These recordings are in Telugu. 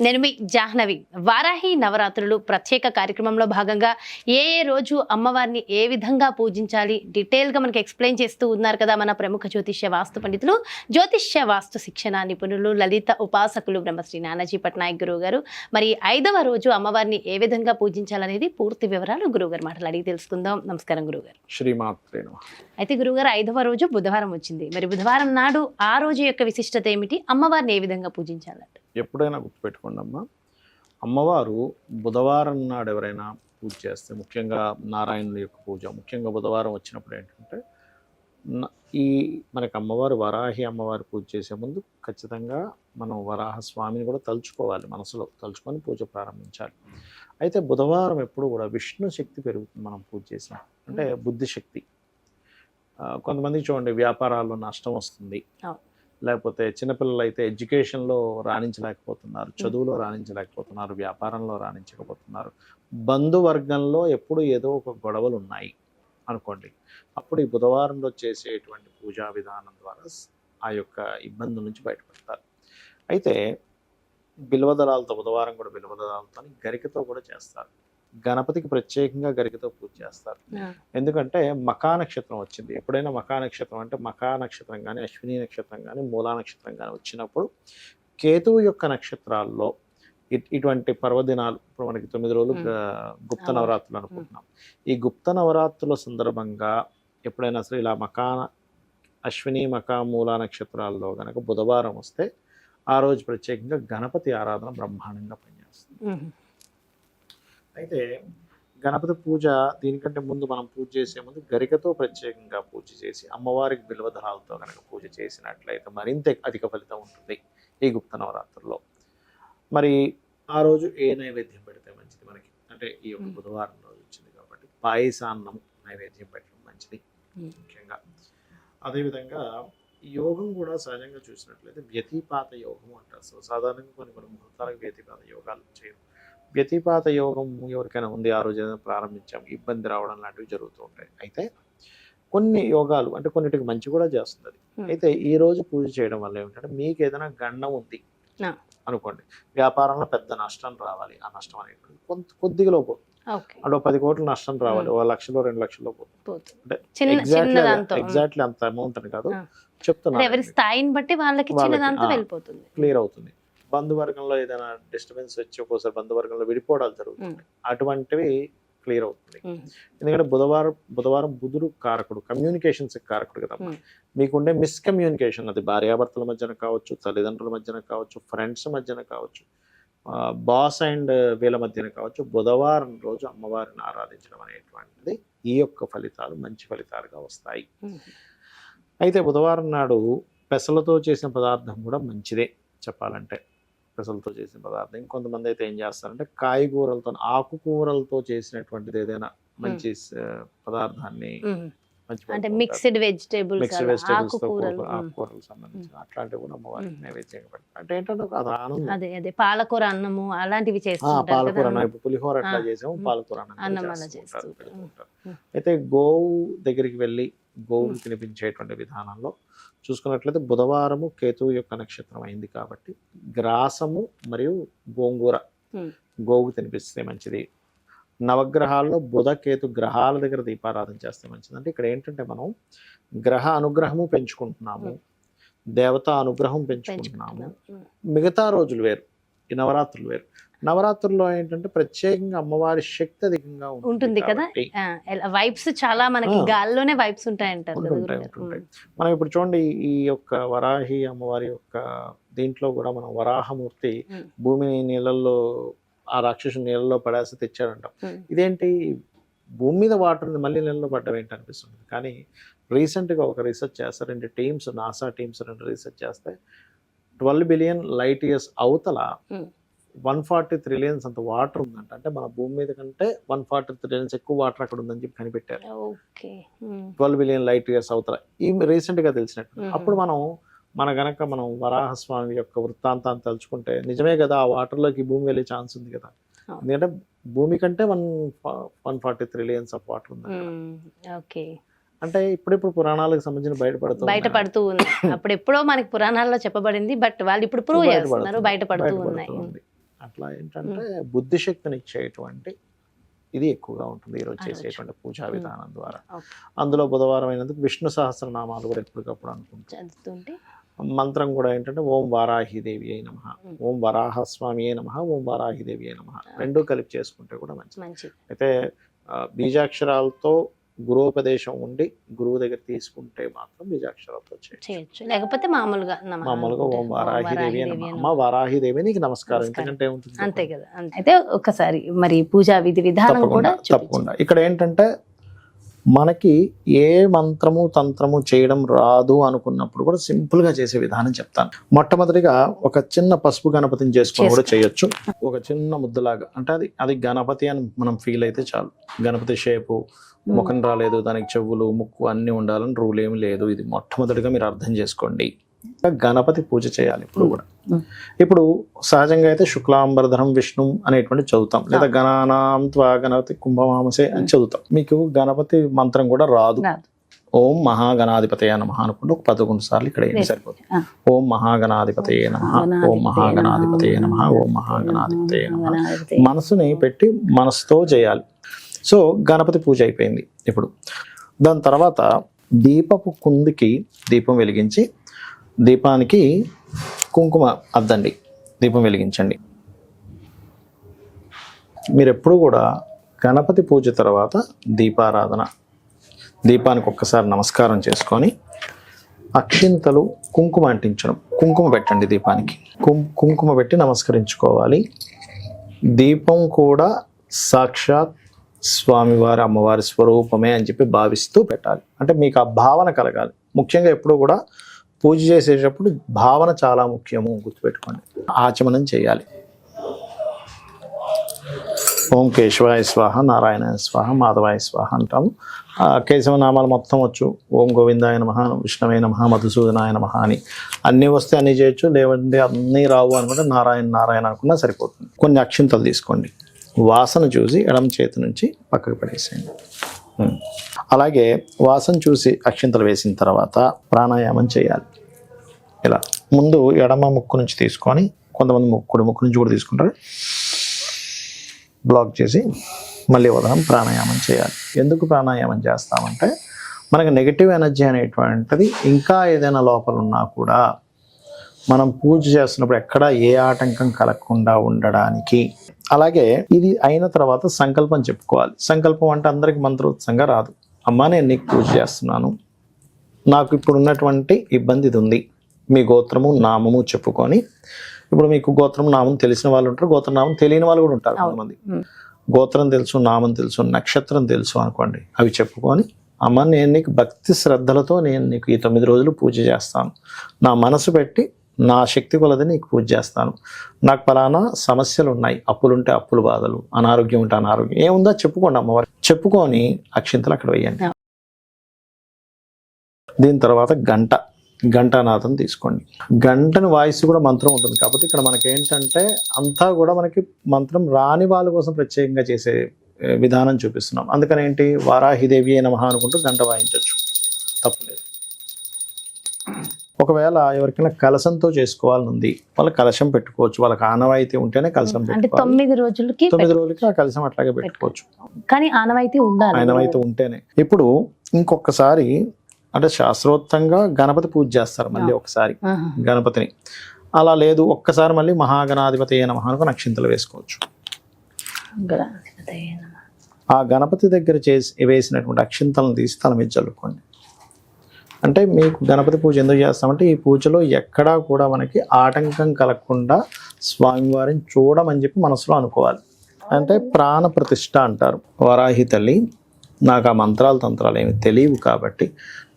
నేను మీ జాహ్నవి. వారాహి నవరాత్రులు ప్రత్యేక కార్యక్రమంలో భాగంగా ఏ ఏ రోజు అమ్మవారిని ఏ విధంగా పూజించాలి డీటెయిల్గా మనకి ఎక్స్ప్లెయిన్ చేస్తూ ఉన్నారు కదా మన ప్రముఖ జ్యోతిష్య వాస్తు పండితులు. జ్యోతిష్య వాస్తు శిక్షణ నిపుణులు లలిత ఉపాసకులు బ్రహ్మశ్రీ నానాజీ పట్నాయక్ గురువు గారు మరి ఐదవ రోజు అమ్మవారిని ఏ విధంగా పూజించాలనేది పూర్తి వివరాలు గురువుగారు మాటలు అడిగి తెలుసుకుందాం. నమస్కారం గురువుగారు. శ్రీమాత్రే. అయితే గురువుగారు ఐదవ రోజు బుధవారం వచ్చింది. మరి బుధవారం నాడు ఆ రోజు యొక్క విశిష్టత ఏమిటి? అమ్మవారిని ఏ విధంగా పూజించాలంట? ఎప్పుడైనా గుర్తుపెట్టుకోండి. అమ్మా అమ్మవారు బుధవారం నాడు ఎవరైనా పూజ చేస్తే ముఖ్యంగా నారాయణుడి యొక్క పూజ ముఖ్యంగా బుధవారం వచ్చినప్పుడు ఏంటంటే ఈ మనకి అమ్మవారు వరాహి అమ్మవారి పూజ చేసే ముందు ఖచ్చితంగా మనం వరాహ స్వామిని కూడా తలుచుకోవాలి మనసులో తలుచుకొని పూజ ప్రారంభించాలి. అయితే బుధవారం ఎప్పుడు కూడా విష్ణు శక్తి పెరుగుతుంది మనం పూజ చేసిన. అంటే బుద్ధి శక్తి. ఆ, కొంతమందికి చూడండి వ్యాపారాల్లో నష్టం వస్తుంది. లేకపోతే చిన్నపిల్లలు అయితే ఎడ్యుకేషన్లో రాణించలేకపోతున్నారు చదువులో రాణించలేకపోతున్నారు వ్యాపారంలో రాణించకపోతున్నారు. బంధువర్గంలో ఎప్పుడు ఏదో ఒక గొడవలు ఉన్నాయి అనుకోండి. అప్పుడు ఈ బుధవారంలో చేసేటువంటి పూజా విధానం ద్వారా ఆ యొక్క ఇబ్బందుల నుంచి బయటపడతారు. అయితే బిల్వదళాలతో బుధవారం కూడా బిల్వదళాలతో గరికతో కూడా చేస్తారు. గణపతికి ప్రత్యేకంగా గరికతో పూజ చేస్తారు. ఎందుకంటే మకా నక్షత్రం వచ్చింది. ఎప్పుడైనా మకా నక్షత్రం అంటే మకా నక్షత్రం కానీ అశ్విని నక్షత్రం కానీ మూలా నక్షత్రం కానీ వచ్చినప్పుడు కేతువు యొక్క నక్షత్రాల్లో ఇటువంటి పర్వదినాలు ఇప్పుడు మనకి తొమ్మిది రోజులు గుప్త. నవరాత్రులు అనుకుంటున్నాం. ఈ గుప్త నవరాత్రుల సందర్భంగా ఎప్పుడైనా సరే ఇలా మకా అశ్విని మకా మూలా నక్షత్రాల్లో కనుక బుధవారం వస్తే ఆ రోజు ప్రత్యేకంగా గణపతి ఆరాధన బ్రహ్మాండంగా పనిచేస్తుంది. అయితే గణపతి పూజ దీనికంటే ముందు మనం పూజ చేసే ముందు గరికతో ప్రత్యేకంగా పూజ చేసి అమ్మవారికి బిల్వదళాలతో కనుక పూజ చేసినట్లయితే మరింత అధిక ఫలితం ఉంటుంది ఈ గుప్త నవరాత్రుల్లో. మరి ఆ రోజు ఏ నైవేద్యం పెడితే మంచిది మనకి? అంటే ఈ యొక్క. బుధవారం రోజు వచ్చింది కాబట్టి పాయసాన్నం నైవేద్యం పెట్టడం మంచిది. ముఖ్యంగా. అదేవిధంగా యోగం కూడా సహజంగా చూసినట్లయితే వ్యతిపాత యోగం అంటారు. సో సాధారణంగా కొన్ని కొన్ని ముహూర్తాలకు వ్యతిపాత యోగాలు చేయరు. వ్యతిపాత యోగం ఎవరికైనా ఉంది ఆ రోజు ఏదైనా ప్రారంభించాం ఇబ్బంది రావడం లాంటివి జరుగుతూ ఉంటాయి. అయితే కొన్ని యోగాలు అంటే కొన్నిటికి మంచి కూడా చేస్తుంది. అయితే ఈ రోజు పూజ చేయడం వల్ల ఏమిటంటే మీకు ఏదైనా గండం ఉంది. అనుకోండి వ్యాపారంలో పెద్ద నష్టం రావాలి ఆ నష్టం అనేటువంటి కొంత కొద్దిగా లోపు. అంటే పది కోట్ల నష్టం రావాలి ఓ లక్షలో రెండు లక్షలో పోతుంది. ఎగ్జాక్ట్లీ అంత అమౌంట్ అని కాదు. చెప్తున్నా ఎవరి స్థాయిని బట్టి వాళ్ళకి క్లియర్ అవుతుంది. బంధువర్గంలో ఏదైనా డిస్టర్బెన్స్ వచ్చి ఒక్కోసారి బంధువర్గంలో విడిపోవడాలు జరుగుతుంది అటువంటివి క్లియర్ అవుతుంది. ఎందుకంటే బుధవారం బుధవారం బుధుడు కారకుడు కమ్యూనికేషన్స్ కారకుడు కదా. మీకుండే మిస్కమ్యూనికేషన్ అది భార్యాభర్తల మధ్యన కావచ్చు తల్లిదండ్రుల మధ్యన కావచ్చు ఫ్రెండ్స్ మధ్యన కావచ్చు బాస్ అండ్ వీళ్ళ మధ్యన కావచ్చు బుధవారం రోజు అమ్మవారిని ఆరాధించడం అనేటువంటిది ఈ యొక్క ఫలితాలు మంచి ఫలితాలుగా వస్తాయి. అయితే బుధవారం నాడు పెసలతో చేసిన పదార్థం కూడా మంచిదే చెప్పాలంటే పెసలతో చేసిన పదార్థం. ఇంకొంతమంది అయితే ఏం చేస్తారంటే కాయగూరలతో ఆకుకూరలతో చేసినటువంటిది ఏదైనా మంచి పదార్థాన్ని అంటే. మిక్స్డ్ వెజిటేబుల్స్ మిక్స్డ్ వెజిటేబుల్స్ ఆకుకూరలు సంబంధించిన అట్లాంటివి కూడా అమ్మవారికి మ్మ్. నైవేద్యంగా పెడతారు అంటే ఏంటంటే అది ఆనందం అదే అదే పాలకూర అన్నము అలాంటివి ఆ, చేస్తుంటారు పాలకూర అన్నం ఇప్పుడు పులిహోర ఎట్లా ఆ, చేసాము. పాలకూర అన్నం అలా. అయితే గోవు దగ్గరికి వెళ్ళి గోవులు. తినిపించేటువంటి విధానంలో చూసుకున్నట్లయితే బుధవారము కేతువు యొక్క నక్షత్రం అయింది కాబట్టి గ్రాసము మరియు గోంగూర. గోవుకు తినిపిస్తే మంచిది నవగ్రహాల్లో బుధ కేతు గ్రహాల దగ్గర దీపారాధన చేస్తే మంచిది అంటే ఇక్కడ ఏంటంటే మనం గ్రహ అనుగ్రహము పెంచుకుంటున్నాము దేవతా అనుగ్రహం పెంచుకుంటున్నాము. మిగతా రోజులు వేరు ఈ నవరాత్రులు వేరు నవరాత్రుల్లో ఏంటంటే ప్రత్యేకంగా అమ్మవారి శక్తి అధికంగా ఉంటుంది కదా వైబ్స్ చాలా మనకి. గాల్లోనే వైబ్స్ ఉంటాయి అంటారు కదా ఉంటుంటాయి గురుగారు. ఉంటుంటాయి మనం ఇప్పుడు చూడండి ఈ యొక్క వరాహి అమ్మవారి యొక్క దీంట్లో కూడా మనం వరాహమూర్తి. భూమిని నీళ్ళల్లో ఆ రాక్షసు నీళ్ళలో పడేసి తెచ్చాడంట. ఇదేంటి భూమి మీద వాటర్ ఉంది మళ్ళీ నీళ్ళలో పడ్డం ఏంటి అనిపిస్తుంది కానీ రీసెంట్గా ఒక రీసెర్చ్ చేస్తారు రెండు టీమ్స్ నాసా టీమ్స్ రెండు రీసెర్చ్ చేస్తే ట్వెల్వ్ బిలియన్ లైట్ ఇయర్స్ అవతల. వన్ ఫార్టీ త్రిలియన్స్ అంత వాటర్ ఉందంట అంటే మన భూమి మీద కంటే వన్ ఫార్టీ త్రిలియన్స్ ఎక్కువ వాటర్ అక్కడ ఉందని చెప్పి కనిపెట్టారు. ట్వెల్వ్ బిలియన్ లైట్ ఇయర్స్ అవతల ఈ రీసెంట్గా తెలిసినట్టు. అప్పుడు మనం మన గనక మనం వరాహస్వామి యొక్క వృత్తాంతాన్ని తలుచుకుంటే నిజమే కదా ఆ వాటర్లోకి భూమి వెళ్ళే ఛాన్స్ ఉంది కదా. ఎందుకంటే భూమి కంటే one one forty trillions of water ఉంది ఓకే. అంటే ఇప్పుడిప్పుడు పురాణాలకు సంబంధించిన బయటపడుతూ బయట పడుతూ ఉంది అప్పుడు ఎప్పుడో మనకి పురాణాల్లో చెప్పబడింది బట్ వాళ్ళు ఇప్పుడు ప్రూవ్ చేస్తున్నారు బయట పడుతూ ఉన్నాయి. అట్లా ఏంటంటే బుద్ధి శక్తిని ఇచ్చేటువంటి ఇది ఎక్కువగా ఉంటుంది ఈరోజు. చేసేటువంటి పూజా. విధానం ద్వారా. అందులో బుధవారం అయినందుకు విష్ణు సహస్రనామాలు కూడా ఎప్పటికప్పుడు అనుకుంటాం. చదువుతుంటే? మంత్రం కూడా ఏంటంటే ఓం వారాహిదేవి అయి నమ. ఓం వరాహ స్వామి అయి నమ ఓం వారాహిదేవి అయి నమ రెండు కలిపి చేసుకుంటే కూడా మంచిది. మంచిది. అయితే బీజాక్షరాలతో గురోపదేశం ఉండి గురువు దగ్గర తీసుకుంటే మాత్రం బీజాక్షరాలతో చేయొచ్చు. లేకపోతే మామూలుగా మామూలుగా ఓం వారాహిదేవి. అమ్మ వారాహిదేవి నీకు నమస్కారం. ఎందుకంటే అంతే కదా. అయితే ఒకసారి మరి పూజా విధి విధానం కూడా. తప్పకుండా. ఇక్కడ ఏంటంటే మనకి ఏ మంత్రము తంత్రము చేయడం రాదు అనుకున్నప్పుడు కూడా సింపుల్గా చేసే విధానం చెప్తాను. మొట్టమొదటిగా ఒక చిన్న పసుపు గణపతిని చేసుకొని కూడా చేయొచ్చు. ఒక చిన్న ముద్దలాగా అంటే అది అది గణపతి అని మనం ఫీల్ అయితే చాలు. గణపతి షేపు ముఖం రాలేదు దానికి చెవులు ముక్కు అన్ని ఉండాలని రూల్ ఏమి లేదు. ఇది మొట్టమొదటిగా మీరు అర్థం చేసుకోండి. గణపతి పూజ చేయాలి ఇప్పుడు కూడా. ఇప్పుడు సహజంగా అయితే శుక్లాంబరధరం విష్ణు అనేటువంటి చదువుతాం. లేదా గణానాం త్వా గణపతి కుంభమామసే అని చదువుతాం. మీకు గణపతి మంత్రం కూడా రాదు. ఓం మహాగణాధిపతయ నమ అనుకుంటే ఒక పదకొండు సార్లు ఇక్కడ ఏం సరిపోతుంది. ఓం మహాగణాధిపతయ నమ ఓం మహాగణాధిపతయ నమ ఓం మహాగణాధిపతయ నమ. మనసుని పెట్టి మనసుతో చేయాలి. సో గణపతి పూజ అయిపోయింది ఇప్పుడు. దాని తర్వాత దీపపు కుందికి దీపం వెలిగించి దీపానికి కుంకుమ అద్దండి. దీపం వెలిగించండి. మీరు ఎప్పుడు కూడా గణపతి పూజ తర్వాత దీపారాధన దీపానికి ఒక్కసారి నమస్కారం చేసుకొని అక్షింతలు కుంకుమ అంటించడం కుంకుమ పెట్టండి దీపానికి. కుం కుంకుమ పెట్టి నమస్కరించుకోవాలి. దీపం కూడా సాక్షాత్ స్వామివారి అమ్మవారి స్వరూపమే అని చెప్పి భావిస్తూ పెట్టాలి. అంటే మీకు ఆ భావన కలగాలి. ముఖ్యంగా ఎప్పుడు కూడా పూజ చేసేటప్పుడు భావన చాలా ముఖ్యము గుర్తుపెట్టుకోండి. ఆచమనం చేయాలి. ఓం కేశవాయ స్వాహ నారాయణ స్వాహ మాధవాయ స్వాహ అంటాము. ఆ కేశవ నామాలు మొత్తం వచ్చు. ఓం గోవిందాయ నమ విష్ణవే నమ మధుసూదనాయ నమ అని. అన్నీ వస్తే అన్నీ చేయొచ్చు లేవంటే అన్నీ రావు అనుకుంటే నారాయణ నారాయణ అనుకున్నా సరిపోతుంది. కొన్ని అక్షింతలు తీసుకోండి. వాసన చూసి ఎడమ చేతి నుంచి పక్కకు పడేసేయండి. అలాగే వాసన చూసి అక్షింతలు వేసిన తర్వాత ప్రాణాయామం చేయాలి. ఇలా ముందు ఎడమ ముక్కు నుంచి తీసుకొని కొంతమంది ముక్కుడు ముక్కు నుంచి కూడా తీసుకుంటారు. బ్లాక్ చేసి మళ్ళీ ఉదయం ప్రాణాయామం చేయాలి. ఎందుకు ప్రాణాయామం చేస్తామంటే మనకు నెగిటివ్ ఎనర్జీ అనేటువంటిది ఇంకా ఏదైనా లోపల ఉన్నా కూడా మనం పూజ చేస్తున్నప్పుడు ఎక్కడ ఏ ఆటంకం కలగకుండా ఉండడానికి. అలాగే ఇది అయిన తర్వాత సంకల్పం చెప్పుకోవాలి. సంకల్పం అంటే అందరికి మంత్రోత్సంగా రాదు. అమ్మా నేను నీకు పూజ చేస్తున్నాను. నాకు ఇప్పుడు ఉన్నటువంటి ఇబ్బంది ఇది ఉంది. మీ గోత్రము నామము చెప్పుకొని. ఇప్పుడు మీకు గోత్రం నామం తెలిసిన వాళ్ళు ఉంటారు. గోత్ర నామం తెలియని వాళ్ళు కూడా ఉంటారు కొంతమంది. గోత్రం తెలుసు నామం తెలుసు నక్షత్రం తెలుసు అనుకోండి. అవి చెప్పుకొని అమ్మ నేను నీకు భక్తి శ్రద్ధలతో నేను నీకు ఈ తొమ్మిది రోజులు పూజ చేస్తాను. నా మనసు పెట్టి నా శక్తి కొలది నీకు పూజ చేస్తాను. నాకు ఫలానా సమస్యలు ఉన్నాయి అప్పులుంటే అప్పులు బాధలు. అనారోగ్యం ఉంటే అనారోగ్యం. ఏముందా చెప్పుకోండి అమ్మవారు. చెప్పుకొని అక్షింతలు అక్కడ వేయండి. దీని తర్వాత గంట. గంటానాథం తీసుకోండి. గంటని వాయిస్ కూడా మంత్రం ఉంటుంది. కాకపోతే ఇక్కడ మనకి ఏంటంటే అంతా కూడా మనకి మంత్రం రాని వాళ్ళ కోసం ప్రత్యేకంగా చేసే విధానం చూపిస్తున్నాం. అందుకని ఏంటి? వారాహిదేవి నమః అనుకుంటూ గంట వాయించవచ్చు తప్పులేదు. ఒకవేళ ఎవరికైనా కలశంతో చేసుకోవాలని ఉంది వాళ్ళు కలశం పెట్టుకోవచ్చు. వాళ్ళకి ఆనవాయితీ ఉంటేనే కలశం అంటే తొమ్మిది రోజులకి తొమ్మిది రోజులకి ఆ కలశం అట్లాగే పెట్టుకోవచ్చు. కానీ ఆనవాయితీ ఉండాలి. ఆనవాయితీ ఉంటేనే. ఇప్పుడు ఇంకొకసారి అంటే శాస్త్రోక్తంగా గణపతి పూజ చేస్తారు మళ్ళీ ఒకసారి. గణపతిని. అలా లేదు ఒక్కసారి మళ్ళీ మహాగణాధిపతి అయిన మహానుకు నక్షింతలు వేసుకోవచ్చు. ఆ గణపతి దగ్గర చేసి వేసినటువంటి అక్షింతలను తీసి తల మీద చల్లుకోండి. అంటే మీకు గణపతి పూజ ఎందుకు చేస్తామంటే ఈ పూజలో ఎక్కడా కూడా మనకి ఆటంకం కలగకుండా స్వామివారిని చూడమని చెప్పి మనసులో అనుకోవాలి. అంటే ప్రాణ ప్రతిష్ఠ అంటారు. వరాహి తల్లి నాకు ఆ మంత్రాలు తంత్రాలు ఏమి తెలియవు కాబట్టి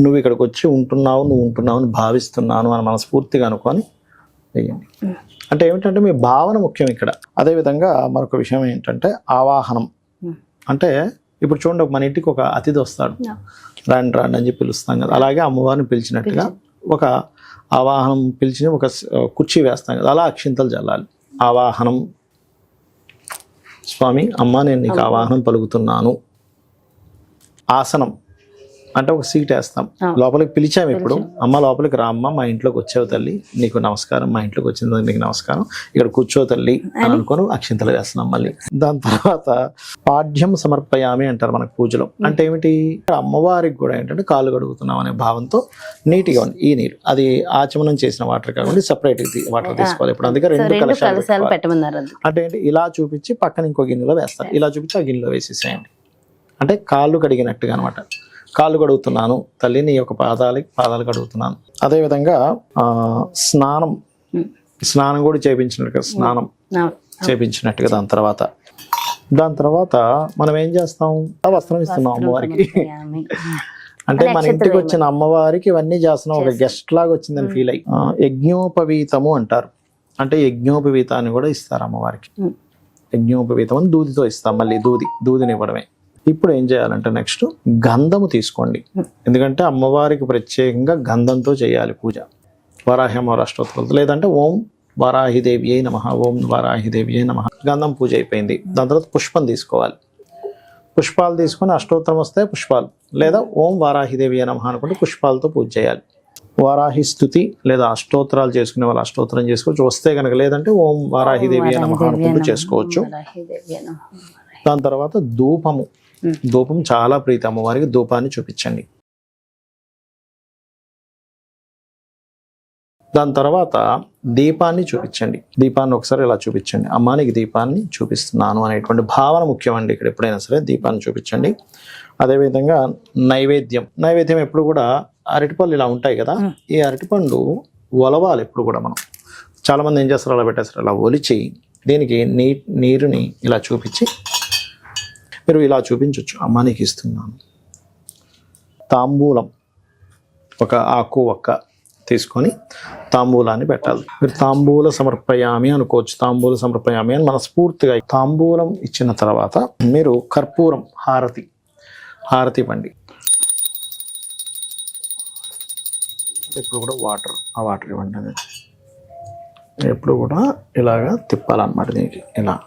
నువ్వు ఇక్కడికి వచ్చి ఉంటున్నావు నువ్వు ఉంటున్నావు అని భావిస్తున్నాను అని మనస్ఫూర్తిగా అనుకొని వెయ్యండి. అంటే ఏమిటంటే మీ భావన ముఖ్యం ఇక్కడ. అదేవిధంగా మరొక విషయం ఏంటంటే ఆవాహనం. అంటే ఇప్పుడు చూడండి మన ఇంటికి ఒక అతిథి వస్తాడు. రాండి రాండి అని చెప్పి పిలుస్తాం కదా. అలాగే అమ్మవారిని పిలిచినట్టుగా ఒక ఆవాహనం పిలిచి ఒక కుర్చీ వేస్తాం కదా. అలా అక్షింతలు చల్లాలి. ఆవాహనం. స్వామి అమ్మ నేను నీకు ఆవాహనం పలుకుతున్నాను. ఆసనం. అంటే ఒక సీట్ వేస్తాం. లోపలికి పిలిచాము ఇప్పుడు. అమ్మ లోపలికి రా అమ్మ మా ఇంట్లోకి వచ్చావు తల్లి. నీకు నమస్కారం మా ఇంట్లోకి వచ్చింది నీకు నమస్కారం. ఇక్కడ కూర్చో తల్లి అని అనుకొని అక్షింతలు వేస్తున్నాం మళ్ళీ. దాని తర్వాత పాఠ్యం సమర్పయామి అంటారు మనకు పూజలో. అంటే ఏమిటి? అమ్మవారికి కూడా ఏంటంటే కాళ్ళు కడుగుతున్నాం అనే భావంతో నీట్గా ఉంది. ఈ నీరు. అది ఆచమనం చేసిన వాటర్ కాకుండా సపరేట్ వాటర్ తీసుకోవాలి ఇప్పుడు. అందుకే రెండు కలశాలు. పెట్టమన్నారు అంటే ఏంటి? ఇలా చూపించి పక్కన ఇంకో గిన్నెలో వేస్తారు. ఇలా చూపించి ఆ గిన్నెలో వేసేసేయండి. అంటే కాళ్ళు కడిగినట్టుగా అనమాట కాళ్ళు కడుగుతున్నాను. తల్లి నీ యొక్క పాదాలకి పాదాలు కడుగుతున్నాను. అదేవిధంగా ఆ, స్నానం. స్నానం కూడా చేపించినట్టుగా స్నానం. చేపించినట్టుగా దాని తర్వాత. దాని తర్వాత మనం ఏం చేస్తాం? వస్త్రం ఇస్తున్నాం అమ్మవారికి. అంటే మన ఇంటికి వచ్చిన అమ్మవారికి ఇవన్నీ చేస్తున్నాం. ఒక గెస్ట్ లాగా వచ్చిందని ఫీల్ అయ్యి. యజ్ఞోపవీతము అంటారు. అంటే యజ్ఞోపవీతాన్ని కూడా ఇస్తారు అమ్మవారికి. యజ్ఞోపవీతం అని దూదితో ఇస్తాం మళ్ళీ దూది దూదిని ఇవ్వడమే. ఇప్పుడు ఏం చేయాలంటే నెక్స్ట్ గంధము తీసుకోండి. ఎందుకంటే అమ్మవారికి ప్రత్యేకంగా గంధంతో చేయాలి పూజ. వరాహి అమ్మవారి అష్టోత్తరాలతో లేదంటే ఓం వారాహిదేవి అయి నమ ఓం వారాహిదేవి అయి నమ. గంధం పూజ అయిపోయింది. దాని తర్వాత పుష్పం తీసుకోవాలి. పుష్పాలు తీసుకొని అష్టోత్తరం వస్తే పుష్పాలు. లేదా ఓం వారాహిదేవి నమ అనుకుంటే పుష్పాలతో పూజ చేయాలి. వారాహి స్థుతి లేదా అష్టోత్తరాలు చేసుకునే వాళ్ళు అష్టోత్తరం చేసుకోవచ్చు. వస్తే కనుక లేదంటే ఓం వారాహిదేవి నమ అనుకుంటూ చేసుకోవచ్చు. దాని తర్వాత ధూపము. ధూపం చాలా ప్రీతి అమ్మవారికి ధూపాన్ని చూపించండి. దాని తర్వాత దీపాన్ని చూపించండి. దీపాన్ని ఒకసారి ఇలా చూపించండి. అమ్మానికి దీపాన్ని చూపిస్తున్నాను అనేటువంటి భావన ముఖ్యమండి ఇక్కడ ఎప్పుడైనా సరే దీపాన్ని చూపించండి. అదేవిధంగా నైవేద్యం. నైవేద్యం ఎప్పుడు కూడా అరటిపళ్ళు ఇలా ఉంటాయి కదా ఈ అరటిపండు ఒలవాలి ఎప్పుడు కూడా మనం. చాలా మంది ఏం చేస్తారు? అలా పెట్టేస్తారు. అలా ఒలిచి దీనికి నీ నీరుని ఇలా చూపించి మీరు ఇలా చూపించవచ్చు అమ్మ నీకు ఇస్తున్నాను. తాంబూలం. ఒక ఆకు ఒక్క తీసుకొని తాంబూలాన్ని పెట్టాలి. మీరు తాంబూల సమర్పయామి అనుకోవచ్చు. తాంబూల సమర్పయామి అని మనస్ఫూర్తిగా తాంబూలం ఇచ్చిన తర్వాత మీరు కర్పూరం హారతి హారతి ఇవ్వండి ఎప్పుడు కూడా వాటర్ ఆ వాటర్ ఇవ్వండి. అది ఎప్పుడు కూడా ఇలాగా తిప్పాలన్నమాట దీనికి. ఇలా.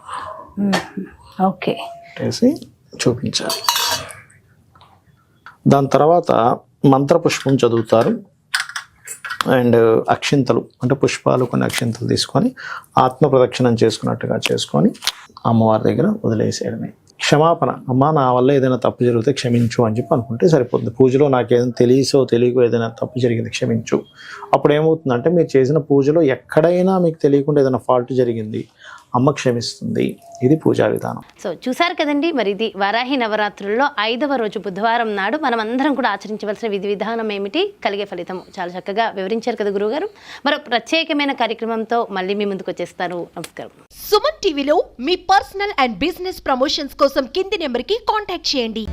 ఓకే. వేసి చూపించాలి. దాని తర్వాత మంత్రపుష్పం చదువుతారు. అండ్ అక్షింతలు అంటే పుష్పాలు కొన్ని అక్షింతలు తీసుకొని ఆత్మ ప్రదక్షిణం చేసుకున్నట్టుగా చేసుకొని అమ్మవారి దగ్గర వదిలేసేయడమే. క్షమాపణ అమ్మ నా వల్ల ఏదైనా తప్పు జరిగితే క్షమించు అని చెప్పి అనుకుంటే సరిపోతుంది పూజలో నాకు ఏదైనా తెలియసో తెలియకో ఏదైనా తప్పు జరిగింది క్షమించు. అప్పుడు ఏమవుతుందంటే మీరు చేసిన పూజలో ఎక్కడైనా మీకు తెలియకుండా ఏదైనా ఫాల్ట్ జరిగింది. అమ్మ క్షమిస్తుంది. ఇది పూజా విధానం. సో చూసారు కదండి మరి ఇది వారాహి నవరాత్రుల్లో ఐదవ రోజు బుధవారం నాడు మనం అందరం కూడా ఆచరించవలసిన విధి విధానం ఏమిటి? కలిగే ఫలితం చాలా చక్కగా వివరించారు కదా గురువుగారు. మరో ప్రత్యేకమైన కార్యక్రమంతో మళ్ళీ మీ ముందుకు వచ్చేస్తాను నమస్కారం. సుమన్ టీవీలో మీ పర్సనల్ అండ్ బిజినెస్ ప్రమోషన్స్ కోసం కింది నెంబర్కి కాంటాక్ట్ చేయండి.